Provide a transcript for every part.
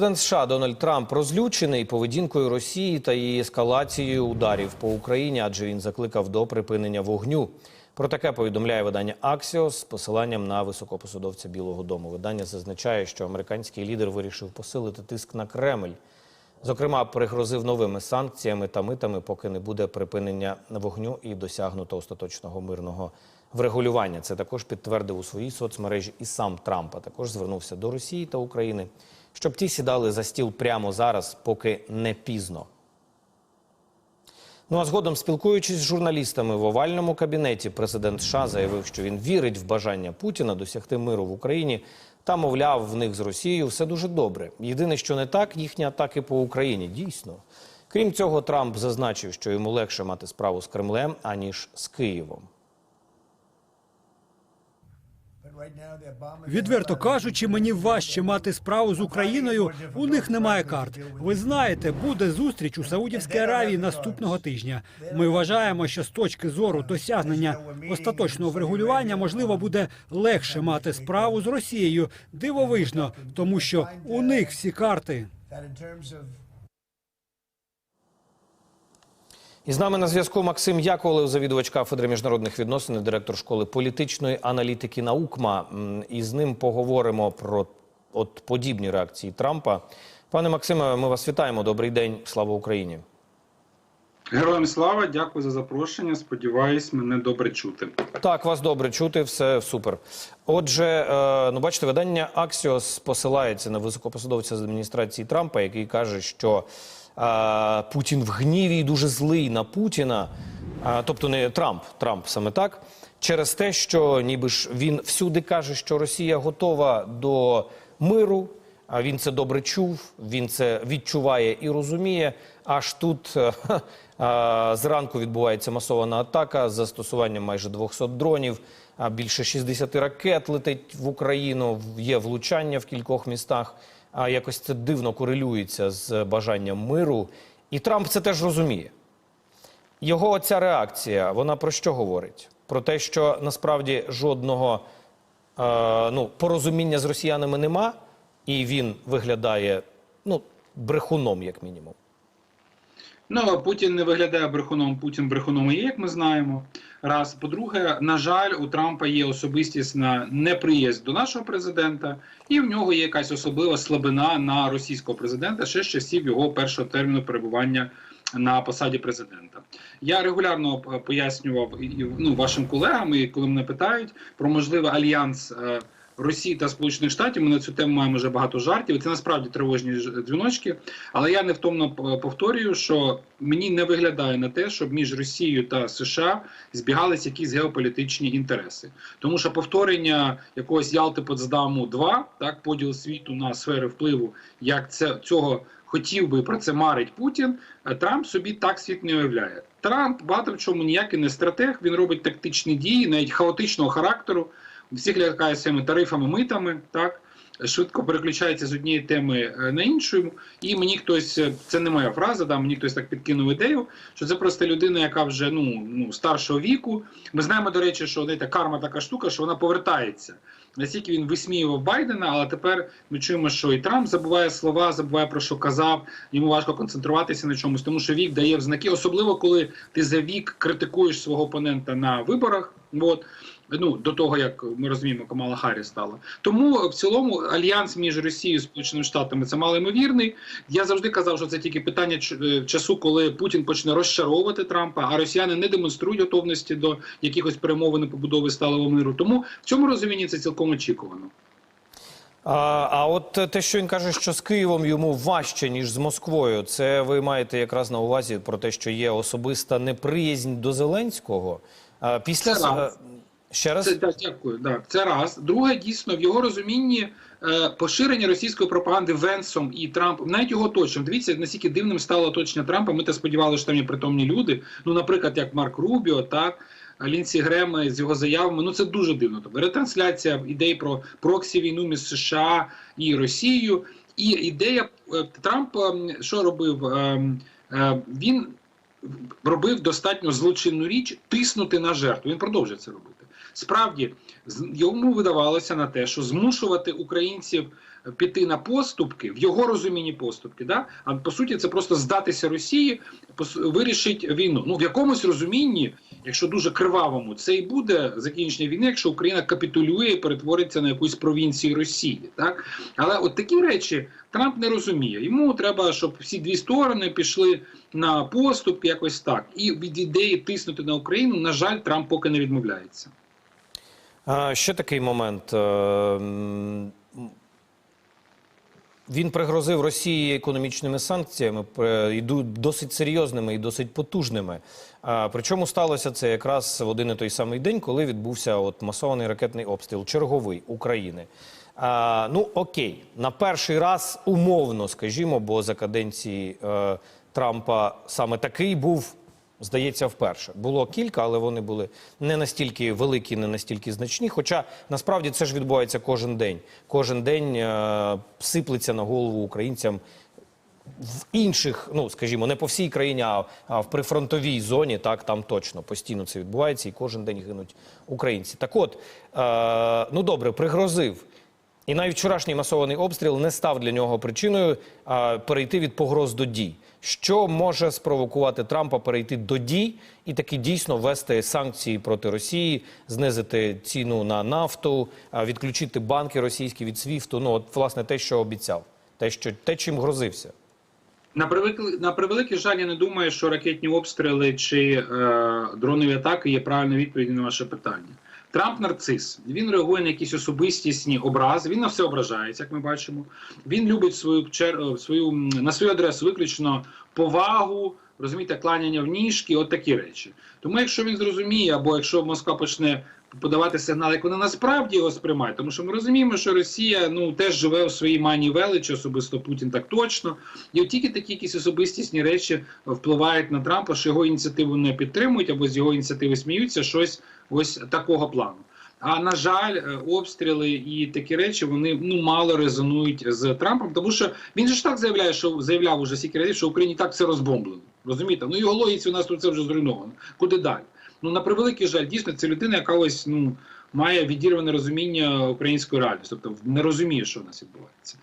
Президент США Дональд Трамп розлючений поведінкою Росії та її ескалацією ударів по Україні, адже він закликав до припинення вогню. Про таке повідомляє видання Axios з посиланням на високопосадовця Білого Дому. Видання зазначає, що американський лідер вирішив посилити тиск на Кремль. Зокрема, пригрозив новими санкціями та митами, поки не буде припинення вогню і досягнуто остаточного мирного врегулювання. Це також підтвердив у своїй соцмережі і сам Трамп. А також звернувся до Росії та України, щоб ті сідали за стіл прямо зараз, поки не пізно. Ну а згодом, спілкуючись з журналістами в овальному кабінеті, президент США заявив, що він вірить в бажання Путіна досягти миру в Україні та, мовляв, в них з Росією все дуже добре. Єдине, що не так, їхні атаки по Україні дійсно. Крім цього, Трамп зазначив, що йому легше мати справу з Кремлем аніж з Києвом. Відверто кажучи, мені важче мати справу з Україною. У них немає карт. Ви знаєте, буде зустріч у Саудівській Аравії наступного тижня. Ми вважаємо, що з точки зору досягнення остаточного врегулювання можливо буде легше мати справу з Росією. Дивовижно, тому що у них всі карти. І з нами на зв'язку Максим Яковлев, завідувач кафедри міжнародних відносин, і директор школи політичної аналітики наукма. І з ним поговоримо про от подібні реакції Трампа. Пане Максиме, ми вас вітаємо. Добрий день. Слава Україні. Героям слава, дякую за запрошення. Сподіваюсь, мене добре чути. Так, вас добре чути, все супер. Отже, е, ну бачите, видання Axios посилається на високопосадовця з адміністрації Трампа, який каже, що Путін в гніві і дуже злий на Путіна, тобто не Трамп, Трамп саме так, через те, що ніби ж він всюди каже, що Росія готова до миру. А він це добре чув, він це відчуває і розуміє. Аж тут е, е, зранку відбувається масована атака з застосуванням майже 200 дронів, а більше 60 ракет летить в Україну. Є влучання в кількох містах. А якось це дивно корелюється з бажанням миру. І Трамп це теж розуміє. Його ця реакція, вона про що говорить? Про те, що насправді жодного е, ну, порозуміння з росіянами нема, і він виглядає ну, брехуном, як мінімум. Ну Путін не виглядає брехуном. Путін брехуном і є, як ми знаємо. Раз по-друге, на жаль, у Трампа є особистісна неприязнь до нашого президента, і в нього є якась особлива слабина на російського президента ще з часів його першого терміну перебування на посаді президента. Я регулярно е, пояснював ну, вашим колегам, і коли мене питають про можливий альянс. Е, Росії та Сполучених Штатів ми на цю тему маємо вже багато жартів. Це насправді тривожні ж- дзвіночки. Але я невтомно повторюю, що мені не виглядає на те, щоб між Росією та США збігалися якісь геополітичні інтереси. Тому що повторення якогось Ялти Потсдаму 2 так поділ світу на сфери впливу, як це цього хотів би про це марить Путін. е, Трамп собі так світ не уявляє. Трамп багато в чому ніякий не стратег. Він робить тактичні дії, навіть хаотичного характеру. Всіх лякає своїми тарифами, митами, так швидко переключається з однієї теми е, на іншу. І мені хтось, е, це не моя фраза, да, мені хтось так підкинув ідею, що це просто людина, яка вже ну, ну старшого віку. Ми знаємо, до речі, що знаєте, карма така штука, що вона повертається. Настільки він висміював Байдена, але тепер ми чуємо, що і Трамп забуває слова, забуває про що казав. Йому важко концентруватися на чомусь, тому що вік дає взнаки, особливо коли ти за вік критикуєш свого опонента на виборах. От ну до того як ми розуміємо, Камала Харріс стала. Тому в цілому альянс між Росією і Сполученими Штатами це малоймовірний. Я завжди казав, що це тільки питання е, часу, коли Путін почне розчаровувати Трампа, а росіяни не демонструють готовності до якихось перемовин побудови сталого миру. Тому в цьому розумінні це цілком очікувано. А, а от те, що він каже, що з Києвом йому важче, ніж з Москвою, це ви маєте якраз на увазі про те, що є особиста неприязнь до Зеленського. А, після Це е, ще раз. Це так, дякую. Так, це раз. Друге, дійсно, в його розумінні е, поширення російської пропаганди Венсом і Трампом, навіть його оточенням. Дивіться, наскільки дивним стало оточення Трампа. Ми те сподівалися, що там є притомні люди. Ну, наприклад, як Марк Рубіо, так. Лінсі Грем з його заявами, ну це дуже дивно. Тобто ретрансляція ідей про проксі війну між США і Росією. І ідея е, Трамп ем, що робив? Ем, е, Він робив достатньо злочинну річ тиснути на жертву. Він продовжує це робити. Справді йому видавалося на те, що змушувати українців піти на поступки, в його розумінні поступки, да? а по суті це просто здатися Росії, вирішить війну. Ну в якомусь розумінні, якщо дуже кривавому, це і буде закінчення війни, якщо Україна капітулює і перетвориться на якусь провінцію Росії. Так? Але от такі речі Трамп не розуміє. Йому треба, щоб всі дві сторони пішли на поступ, якось так. І від ідеї тиснути на Україну, на жаль, Трамп поки не відмовляється. Ще такий момент. Е, Він пригрозив Росії економічними санкціями, досить серйозними і досить потужними. Причому сталося це якраз в один і той самий день, коли відбувся от масований ракетний обстріл черговий України. Ну окей, на перший раз умовно, скажімо, бо за каденції е, Трампа саме такий був Здається, вперше було кілька, але вони були не настільки великі, не настільки значні. Хоча насправді це ж відбувається кожен день. Кожен день е, сиплеться на голову українцям в інших, ну скажімо, не по всій країні, а, в прифронтовій зоні. Так там точно постійно це відбувається, і кожен день гинуть українці. Так, от е, ну добре, пригрозив. І навіть вчорашній масований обстріл не став для нього причиною а, перейти від погроз до дій. Що може спровокувати Трампа перейти до дій і таки дійсно ввести санкції проти Росії, знизити ціну на нафту, а, відключити банки російські від СВІФТу? Ну от власне те, що обіцяв, те, що те, чим грозився. На превеликий, на превеликий жаль, я не думаю, що ракетні обстріли чи е, дронові атаки є правильною відповіддю на ваше питання. Трамп нарцис. Він реагує на якісь особистісні образи. Він на все ображається, як ми бачимо. Він любить свою чер- свою на свою адресу виключно повагу, розумієте, кланяння в ніжки, от такі речі. Тому, якщо він зрозуміє, або якщо Москва почне подавати сигнали, як вони насправді його сприймають, тому що ми розуміємо, що Росія ну теж живе у своїй мані величі, особисто Путін так точно. І от тільки такі якісь особистісні речі впливають на Трампа, що його ініціативу не підтримують, або з його ініціативи сміються, щось ось такого плану. А на жаль, е, обстріли і такі речі вони ну мало резонують з Трампом, тому що він же ж так заявляє, що заявляв уже стільки разів, що Україні так все розбомблено. Розумієте? Ну його логіці у нас тут це вже зруйновано. Куди далі? Ну на превеликий жаль, дійсно, це людина, яка ось ну має відірване розуміння української реальності, тобто не розуміє, що в нас відбувається.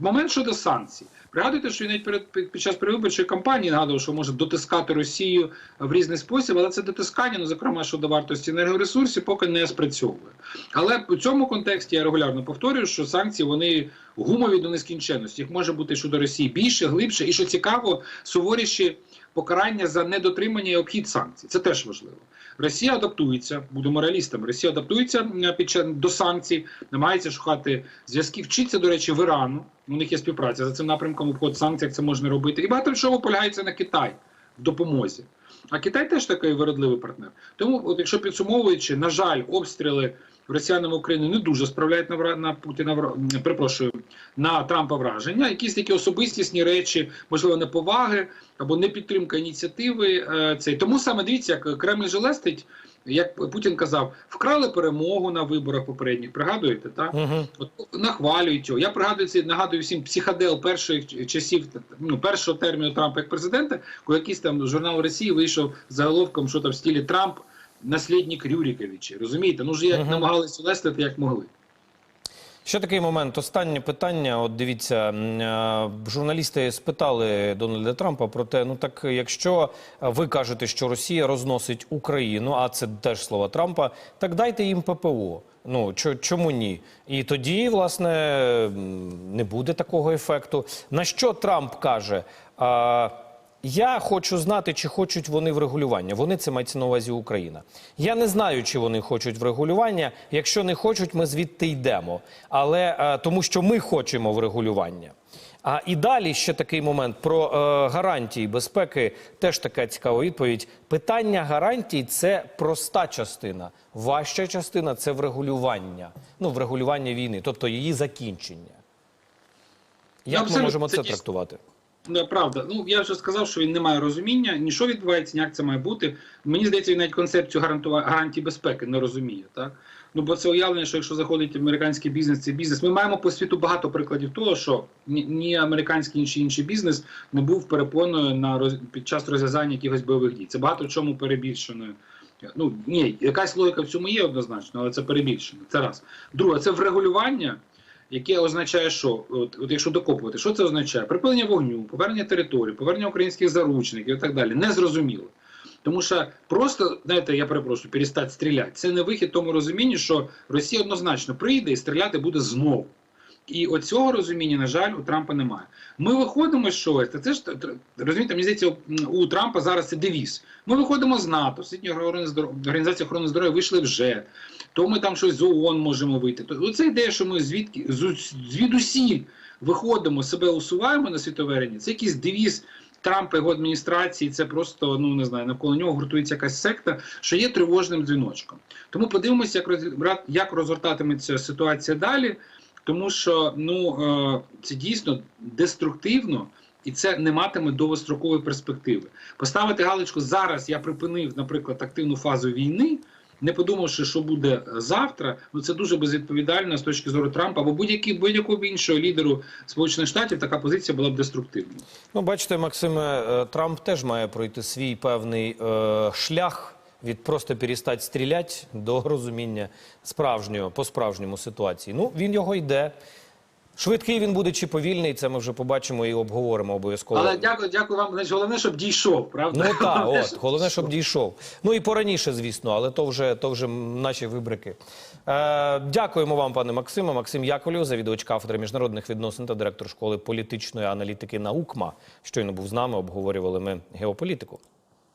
Момент щодо санкцій. Пригадуйте, що він навіть перед під, час перевиборчої кампанії нагадував, що може дотискати Росію в різний спосіб, але це дотискання, ну зокрема щодо вартості енергоресурсів, поки не спрацьовує. Але в цьому контексті я регулярно повторюю, що санкції вони гумові до нескінченності. Їх може бути щодо Росії більше, глибше, і що цікаво, суворіші покарання за недотримання і обхід санкцій. Це теж важливо. Росія адаптується, будемо реалістами. Росія адаптується під час до санкцій, намагається шукати зв'язки. Вчиться, до речі, в Ірану. У них є співпраця за цим напрямком обход санкцій, як це можна робити. І багато чого полягається на Китай в допомозі. А Китай теж такий виродливий партнер. Тому, от якщо підсумовуючи, на жаль, обстріли росіянами України не дуже справляють на на Путіна перепрошую на Трампа враження. Якісь такі особистісні речі, можливо, неповаги або непідтримка ініціативи. е, Цей тому саме дивіться, як Кремль желестить, як Путін казав, вкрали перемогу на виборах попередніх. Пригадуєте, так? Угу. От нахвалюють його. Я пригадую це, нагадую всім психодел перших часів ну, першого терміну Трампа як президента, коли якийсь там журнал Росії вийшов з заголовком, що там в стилі Трамп наслідник Рюріковича. Розумієте? Ну ж як Мгм. намагалися лестити, як могли. Ще такий момент. Останнє питання. От дивіться, е, журналісти спитали Дональда Трампа про те, ну так якщо ви кажете, що Росія розносить Україну, а це теж слова Трампа, так дайте їм ППО. Ну чому ні? І тоді, власне, не буде такого ефекту. На що Трамп каже? А, я хочу знати, чи хочуть вони врегулювання. Вони це мається на увазі Україна. Я не знаю, чи вони хочуть врегулювання. Якщо не хочуть, ми звідти йдемо. Але е, тому, що ми хочемо врегулювання. А і далі ще такий момент про е, гарантії безпеки. Теж така цікава відповідь. Питання гарантій це проста частина. Важча частина це врегулювання. Ну, врегулювання війни, тобто її закінчення. Як ми можемо це це трактувати? Ну, правда. Ну я вже сказав, що він не має розуміння, ні що відбувається, ні як це має бути. Мені здається, він навіть концепцію гарантії безпеки не розуміє. Так? Ну бо це уявлення, що якщо заходить американський бізнес, це бізнес. Ми маємо по світу багато прикладів того, що ні, ні американський ні інший бізнес не був перепоною на роз... під час розв'язання якихось бойових дій. Це багато в чому перебільшено. Ну ні, якась логіка в цьому є однозначно, але це перебільшено. Це раз. Друге, це врегулювання. Яке означає, що от, от якщо докопувати, що це означає? Припинення вогню, повернення території, повернення українських заручників і так далі. Незрозуміло. Тому що просто, знаєте, я перепрошую, перестати стріляти. Це не вихід тому розумінні, що Росія однозначно прийде і стріляти буде знову. І оцього розуміння, на жаль, у Трампа немає. Ми виходимо з чогось. Та це ж розумієте, мені здається, у- Трампа зараз це девіз. Ми виходимо з НАТО, Світня організація охорони здоров'я вийшли вже. То ми там щось з ООН можемо вийти. То це ідея, що ми звідки звідусіль виходимо, себе усуваємо на світовій арені. Це якийсь девіз Трампа його адміністрації. Це просто ну не знаю, навколо нього гуртується якась секта, що є тривожним дзвіночком. Тому подивимося, як як розгортатиметься ситуація далі, тому що ну е, це дійсно деструктивно. І це не матиме довгострокової перспективи. Поставити галочку зараз я припинив, наприклад, активну фазу війни, не подумавши, що буде завтра. Ну це дуже безвідповідально з точки зору Трампа або будь-якого іншого лідеру Сполучених Штатів. Така позиція була б деструктивною. Ну, бачите, Максиме, е, Трамп теж має пройти свій певний е, шлях від просто перестати стріляти до розуміння справжнього, по-справжньому ситуації. Ну, він його йде. Швидкий він буде чи повільний, це ми вже побачимо і обговоримо обов'язково. Але дякую, дякую вам. Значить, головне, щоб дійшов, правда? Ну так, от головне, щоб дійшов. Ну і пораніше, звісно, але то вже то вже наші вибрики. Е, дякуємо вам, пане Максиме. Максим Яковлєв, завідувач кафедри міжнародних відносин та директор школи політичної аналітики наукма. Щойно був з нами. Обговорювали ми геополітику.